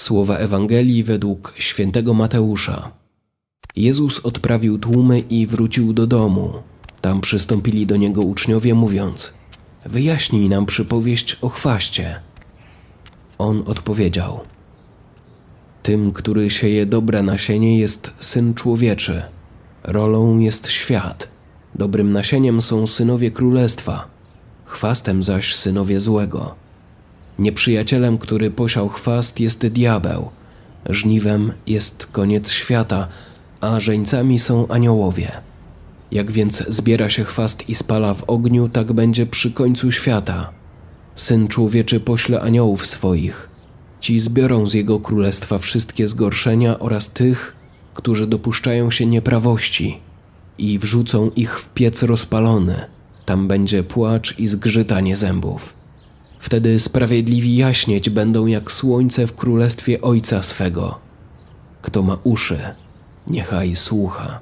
Słowa Ewangelii według świętego Mateusza. Jezus odprawił tłumy i wrócił do domu. Tam przystąpili do niego uczniowie, mówiąc: Wyjaśnij nam przypowieść o chwaście. On odpowiedział: Tym, który sieje dobre nasienie, jest syn człowieczy. Rolą jest świat. Dobrym nasieniem są synowie królestwa, chwastem zaś synowie złego. Nieprzyjacielem, który posiał chwast, jest diabeł. Żniwem jest koniec świata, a żeńcami są aniołowie. Jak więc zbiera się chwast i spala w ogniu, tak będzie przy końcu świata. Syn człowieczy pośle aniołów swoich. Ci zbiorą z jego królestwa wszystkie zgorszenia oraz tych, którzy dopuszczają się nieprawości i wrzucą ich w piec rozpalony. Tam będzie płacz i zgrzytanie zębów. Wtedy sprawiedliwi jaśnieć będą jak słońce w królestwie Ojca swego. Kto ma uszy, niechaj słucha.